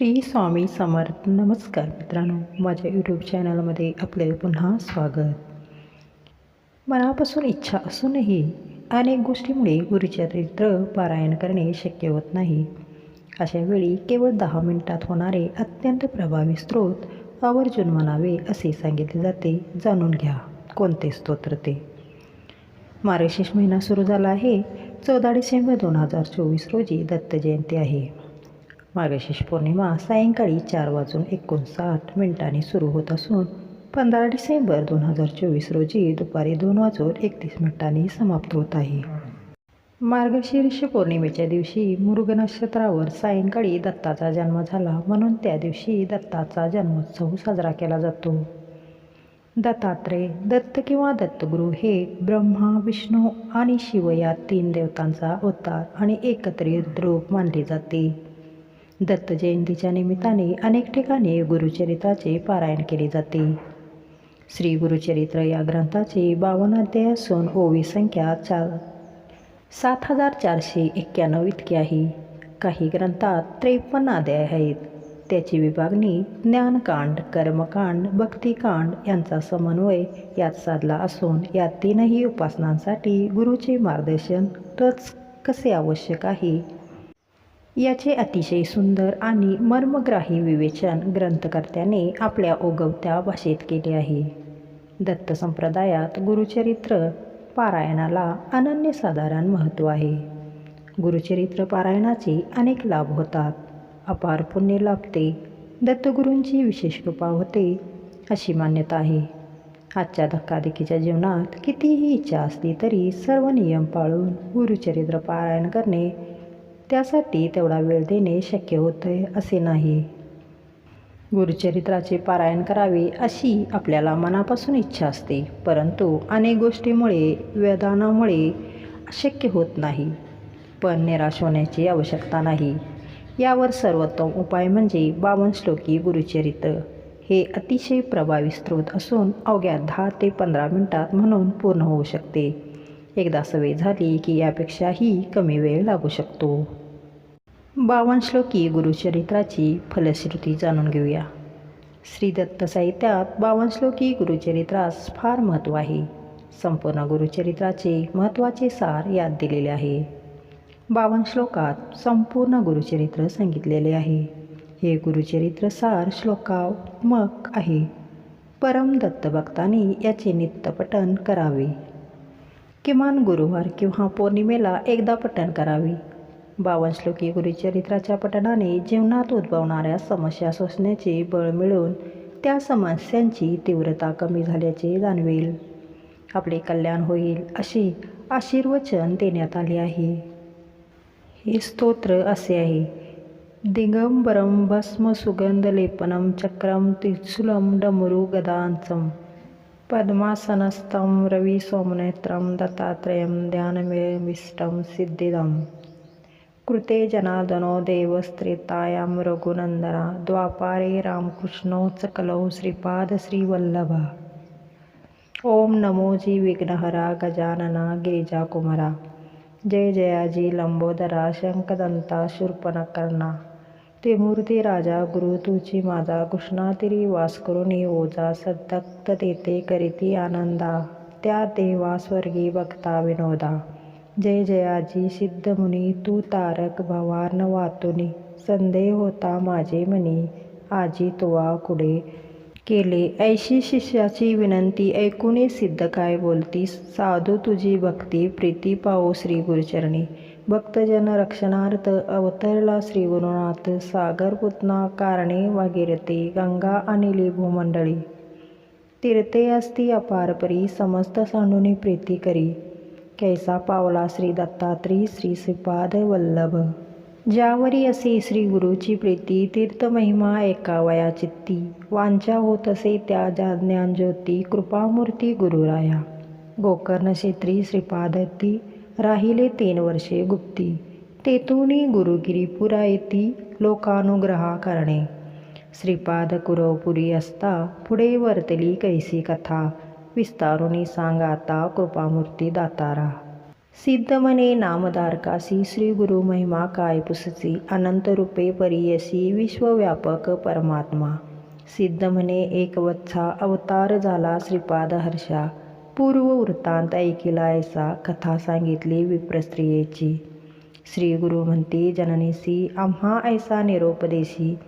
श्री स्वामी समर्थ नमस्कार मित्रांनो. माझ्या यूट्यूब चॅनलमध्ये आपले पुन्हा स्वागत. मनापासून इच्छा असूनही अनेक गोष्टीमुळे गुरुचरित्र पारायण करणे शक्य होत नाही. अशा वेळी केवळ दहा मिनिटात होणारे अत्यंत प्रभावी स्त्रोत आवर्जून म्हणावे असे सांगितले जाते. जाणून घ्या कोणते स्तोत्र ते? मार्गशीर्ष महिना सुरू झाला आहे. चौदा डिसेंबर दोन हजार चोवीस रोजी दत्त जयंती आहे. मार्गशीर्ष पौर्णिमा सायंकाळी चार वाजून एकोणसाठ मिनिटांनी सुरू होत असून पंधरा डिसेंबर दोन हजार चोवीस रोजी दुपारी दोन वाजून एकतीस मिनिटांनी समाप्त होत आहे. मार्गशीर्ष पौर्णिमेच्या दिवशी मृग नक्षत्रावर सायंकाळी दत्ताचा जन्म झाला म्हणून त्या दिवशी दत्ताचा जन्मोत्सव साजरा केला जातो. दत्तात्रेय दत्त किंवा दत्तगुरू हे ब्रह्मा विष्णू आणि शिव या तीन देवतांचा अवतार आणि एकत्रित रूप मानले जाते. दत्त जयंतीच्या निमित्ताने अनेक ठिकाणी गुरुचरित्राचे पारायण केले जाते. श्री गुरुचरित्र या ग्रंथाचे बावन्न अध्याय असून ओवी संख्या चार सात हजार चारशे एक्क्याण्णव इतकी आहे. काही ग्रंथात त्रेपन्न अध्याय आहेत. त्याची विभागणी ज्ञानकांड कर्मकांड भक्तिकांड यांचा समन्वय यात साधला असून या तीनही उपासनांसाठी गुरुचे मार्गदर्शन रच कसे आवश्यक आहे याचे अतिशय सुंदर आणि मर्मग्राही विवेचन ग्रंथकर्त्याने आपल्या ओगवत्या भाषेत केले आहे. दत्त संप्रदायात गुरुचरित्र पारायणाला अनन्यसाधारण महत्त्व आहे. गुरुचरित्र पारायणाचे अनेक लाभ होतात. अपार पुण्य लाभते. दत्तगुरूंची विशेष कृपा होते अशी मान्यता आहे. आजच्या धक्काधक्कीच्या जीवनात कितीही इच्छा असली तरी सर्व नियम पाळून गुरुचरित्र पारायण करणे त्यासाठी तेवढा वेळ देणे शक्य होते असे नाही. गुरुचरित्राचे पारायण करावे अशी आपल्याला मनापासून इच्छा असते. परंतु अनेक गोष्टीमुळे वेदानामुळे शक्य होत नाही. पण निराश होण्याची आवश्यकता नाही. यावर सर्वोत्तम उपाय म्हणजे बावन श्लोकी गुरुचरित्र. हे अतिशय प्रभावी स्रोत असून अवघ्या दहा ते पंधरा मिनटात म्हणून पूर्ण होऊ शकते. एकदा सवय झाली की यापेक्षाही कमी वेळ लागू शकतो. बावन श्लोकी गुरुचरित्राची फलश्रुती जाणून घेऊया. श्री दत्त साहित्यात बावन श्लोकी गुरुचरित्रास फार महत्त्व आहे. संपूर्ण गुरुचरित्राचे महत्त्वाचे सार यात दिलेले आहे. बावन श्लोकात संपूर्ण गुरुचरित्र सांगितलेले आहे. हे गुरुचरित्र सार श्लोकात्मक आहे. परम दत्तभक्तांनी याचे नित्यपठन करावे. किमान गुरुवार किंवा पौर्णिमेला एकदा पठण करावे. बावन श्लोकी गुरुचरित्राच्या पठणाने जीवनात उद्भवणाऱ्या समस्या सोसण्याचे बळ मिळून त्या समस्यांची तीव्रता कमी झाल्याचे जाणवेल. आपले कल्याण होईल अशी आशीर्वचन देण्यात आले आहे. हे स्तोत्र असे आहे. दिगंबरम भस्म सुगंध लेपनम चक्रम त्रिशूलम डमरू गदांचम. पद्मासनस्थं रवी सोमनेत्रं दत्तात्रेयं ध्यानमेविष्टं सिद्धिदं कृते जनार्दनो देवस्त्रेतायां रघुनन्दना द्वापारे रामकृष्णोत्सकलौ श्रीपाद श्रीपादश्रीवल्लभ। ओम नमोजी विघ्नहरा गजानना गिरिजाकुमारा। जय जयाजी लंबोदरा शंखदंता शूर्पणकर्णा। त्रिमूर्ती राजा गुरु तुची माझा कृष्णातिरी वास ओजा सद्दक्त देते करीती आनंदा। त्या देवा स्वर्गी भक्ता विनोदा। जय जयाजी सिद्धमुनी तू तारक भवान वातुनी संदेह होता माझे मनी आजी तुवा कुडे केले. ऐशी शिष्याची विनंती ऐकूने सिद्ध काय बोलतीस साधू तुझी भक्ती प्रीती पाओ श्री गुरुचरणी. भक्तजन रक्षणार्थ अवतरला श्री गुरुनाथ सागर पुतना कारणे वागिरते गंगा आणि भूमंडळी तीर्थे असती अपारपरी समस्त सांडूनी प्रीती करी. कैसा पावला श्री दत्तात्री श्री श्रीपाद वल्लभ ज्यावरी असे श्री गुरुची प्रीती तीर्थमहिमा एकावया चित्ती। वांछा होत असे त्या ज्या ज्ञानज्योती कृपामूर्ती गुरुराया। गोकर्ण क्षेत्री श्रीपादती राहिले तीन वर्षे गुप्ती। तेथुनी गुरुगिरीपुरा येती लोकानुग्रहा करणे। श्रीपाद कुरवपुरी असता पुढे वर्तली कैसी कथा। विस्तारुनी सांग आता कृपामूर्ती दातारा. सिद्ध म्हणे नामधारकासी श्री गुरु महिमा काय पुसची अनंत रूपे परियसी विश्वव्यापक परमात्मा. सिद्ध म्हणे एकवत्सा अवतार झाला श्रीपाद हर्षा. पूर्व वृत्तांत ऐकिला ऐसा कथा सांगितली विप्रस्त्रियेची. श्री गुरु म्हणती जननीसी आम्हा ऐसा निरोपदेशी.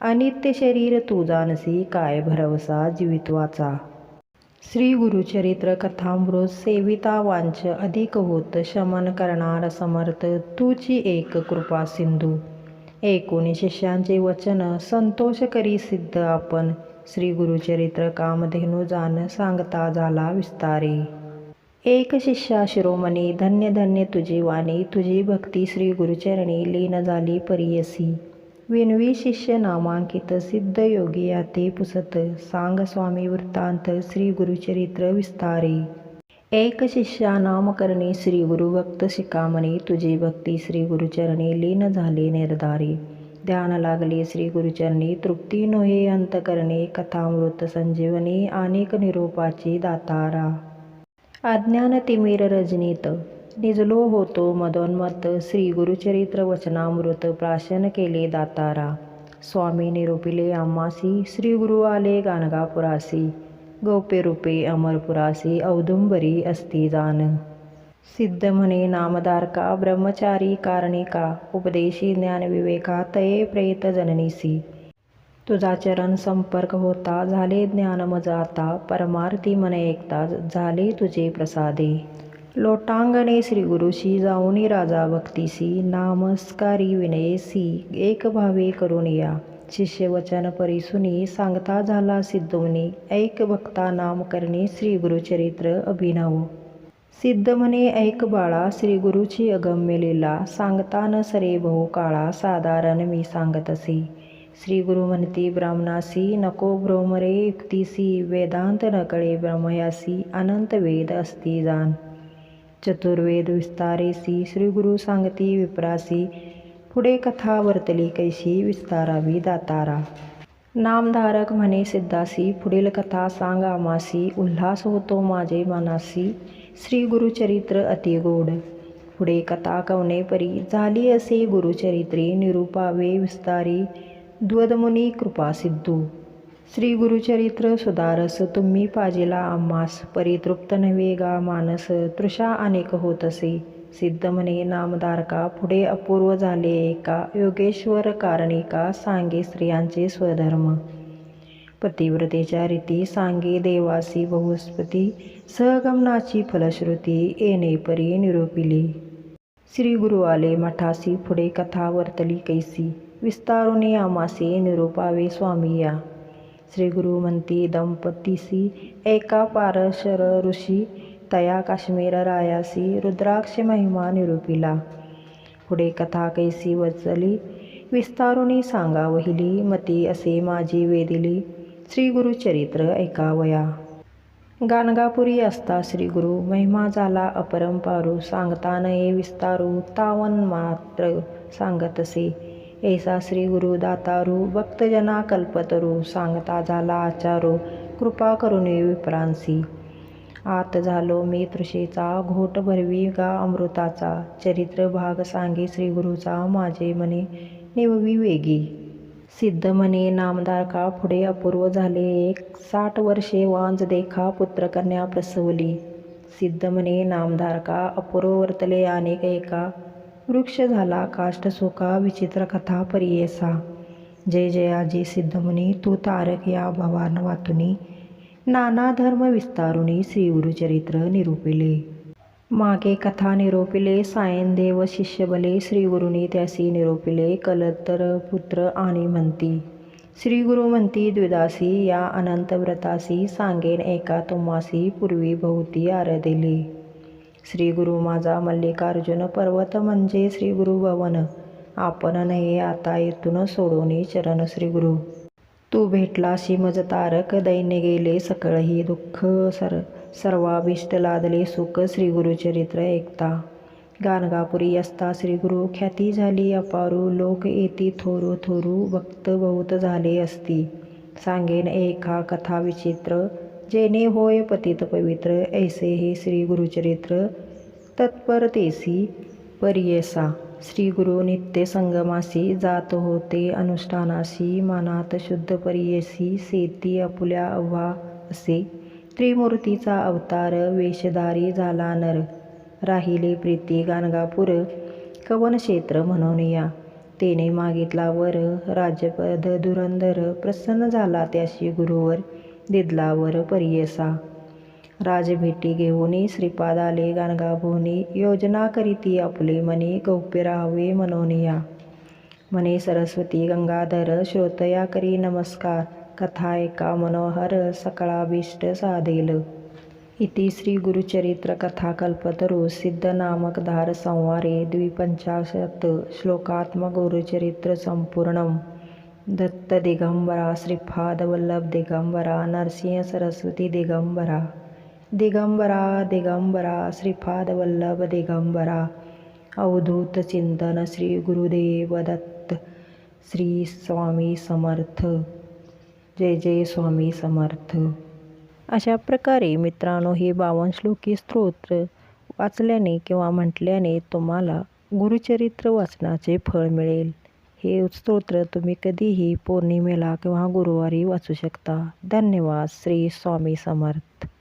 अनित्य शरीर तुजानसी काय भरवसा जीवित्वाचा. श्री गुरुचरित्र कथामृत सेविता वांच अधिक होत शमन करणार समर्थ तुची एक कृपा सिंधू. एकूण शिष्यांचे वचन संतोष करी सिद्ध आपण. श्री गुरुचरित्र कामधेनू जाण सांगता झाला विस्तारे. एक शिष्या शिरोमणी धन्य धन्य तुझी वाणी तुझी भक्ती श्री गुरुचरणी लीन झाली परियसी. विनवी शिष्य नामांकित सिद्ध योगी याते पुसत सांग स्वामी वृत्तांत श्री गुरुचरित्र विस्तारे. एक शिष्या नामकरणी श्री गुरुभक्त शिकामणी तुझी भक्ती श्री गुरुचरणी लीन झाली निर्धारी. ध्यान लागले श्री गुरुचरणी तृप्ती नोहे अंतकरणे कथामृत संजीवनी अनेक निरोपाची दातारा. अज्ञान तिमिर रजनीत निजलो होतो मदोन्मत श्री गुरुचरित्र वचनामृत प्राशन केले दातारा. स्वामी निरूपिले आम्हासी श्री गुरु आले गाणगापुरासी. गौप्य रूपे अमरपुरासी औदुंबरी असती जाण सिद्ध म्हणे नामदारका ब्रह्मचारी कारणिका उपदेशी ज्ञानविवेका तये प्रेत जननीसी. तुझा चरण संपर्क होता झाले ज्ञान मज आता परमार्थी मन एकता झाले तुझे प्रसादे. लोटांगणे श्री गुरुशी जाऊनी राजा भक्तीसी नामस्कारी विनयसी एक भावे करून या. शिष्यवचन परिसुनी सांगता झाला सिद्धमुनी ऐक भक्ता नाम करणे श्री गुरुचरित्र अभिनव. सिद्ध म्हणे ऐक बाळा श्री गुरुची अगम्य लीला सांगता न सरे बहु काळा साधारण मी सांगत असे. श्री गुरु म्हणती ब्राह्मणासी नको भ्रोमरे युक्तीसी वेदांत नकळे ब्रह्मयासी अनंत वेद असती जाण. चतुर्वेद विस्तारेसी श्री गुरु सांगती विप्रासी पुढे कथा वर्तली कैशी विस्तारावी दातारा. नामधारक म्हणे सिद्धासी पुढील कथा सांग आमासी उल्हास होतो माझे मनासी श्री गुरुचरित्र अतिगोड पुढे कथा कवने परी झाली असे गुरुचरित्रे निरूपावे विस्तारी द्वदमुनी कृपा सिद्धू. श्री गुरुचरित्र सुधारस तुम्ही पाजिला आम्हास परितृप्त नव्हे गा मानस तृषा अनेक होत असे सिद्ध म्हणे नामधारका पुढे अपूर्व झाले एका योगेश्वर कारणिका सांगे स्त्रियांचे स्वधर्म. पतिव्रतेच्या रीती सांगे देवासी बहुस्पती सहगमनाची फलश्रुती येणे परी निरूपिली. श्री गुरु आले मठासी पुढे कथा वर्तली कैसी. विस्तारुनी आमासे निरूपावे स्वामी या. श्री गुरु म्हणती दंपतीसी एका पारशर ऋषी तया काश्मीर रायासी रुद्राक्ष महिमा निरूपिला. पुढे कथा कैसी वचली? विस्तारुनी सांगा वहिली मती असे माझी वेदिली. श्री गुरुचरित्र ऐकावया. गाणगापुरी असता श्री गुरु महिमा झाला अपरंपारू. सांगता नये विस्तारू तावन मात्र सांगतसे ऐसा श्री गुरु दातारू भक्तजना कल्पतरू सांगता झाला आचारो कृपा करुणी विप्रांसी. आत झालो मी तृषेचा घोट भरवी गा अमृताचा चरित्र भाग सांगे श्री गुरुचा माझे मने नेववी वेगी. सिद्ध म्हणे नामधारका पुढे अपूर्व झाले एक साठ वर्षे वांज देखा पुत्रकन्या प्रसवली. सिद्ध मने नामधारका अपूर्व वर्तले अनेक एका वृक्ष झाला काष्ट सुका विचित्र कथा परियेसा. जय जयाजी सिद्धमुनी तू तारक या भवान वातुनी. नाना धर्म विस्तारुनी श्री गुरुचरित्र निरूपिले. मागे कथा निरोपिले सायनदेव शिष्यबले श्री गुरुनी त्यासी निरोपिले कलत्तर पुत्र आणि म्हणती श्री गुरु म्हणती द्विदासी या अनंत व्रतासी सांगेन एका तुम्हासी पूर्वी भोवती आरदिले. श्री गुरु माझा मल्लिकार्जुन पर्वत म्हणजे श्री गुरु भवन आपण नाही आता येथून सोडून चरण श्री गुरु तू भेटला मज तारक दैन्य गेले सकळही दुःख सर सर्वाभिष्ट लादले सुख श्री गुरुचरित्र एकता. गाणगापुरी असता श्री गुरु ख्याती झाली अपारू लोक येती थोरू थोरू भक्त बहुत झाले असती. सांगेन एका कथा विचित्र जेणे होय पतित पवित्र ऐसे हे श्री गुरुचरित्र तत्परतेसी पर्यसा। श्री गुरु नित्य संगमासी जात होते अनुष्ठानासी मनात शुद्ध परियेसी सेती आपुल्या अव्हा असे। त्रिमूर्तीचा अवतार वेशधारी झाला नर। राहिले प्रीती गाणगापूर कवन क्षेत्र म्हणून या। तेने मागितला वर राज्यपद धुरंधर प्रसन्न झाला त्याशी गुरुवर। दिदलावर परियेसा. राजभेटी घेऊनी श्रीपाद आले गाणगाभोनी योजना करीती आपले मनी गौप्य राहावे मनोनिया मने म्हणे सरस्वती गंगाधर श्रोतया करी नमस्कार. कथा एका मनोहर सकळाभीष्ट साधेल. इति श्री गुरुचरित्र कथा कल्पतरू सिद्ध नामक धार संवारे द्विपंचाशत श्लोकात्मक गुरुचरित्र संपूर्णम. दत्त दिगंबरा श्रीपादवल्लभ दिगंबरा नरसिंह सरस्वती दिगंबरा। दिगंबरा दिगंबरा श्रीपादवल्लभ दिगंबरा। अवधूत चिंतन श्री गुरुदेव दत्त श्री स्वामी समर्थ। जय जय स्वामी समर्थ। अशा प्रकारे मित्रांनो हे बावन श्लोकी स्तोत्र वाचल्याने किंवा म्हटल्याने तुम्हाला गुरुचरित्र वाचनाचे फळ मिळेल. हे स्तोत्र तुम्ही कधीही पौर्णिमेला किंवा गुरुवारी वाचू शकता. धन्यवाद. श्री स्वामी समर्थ.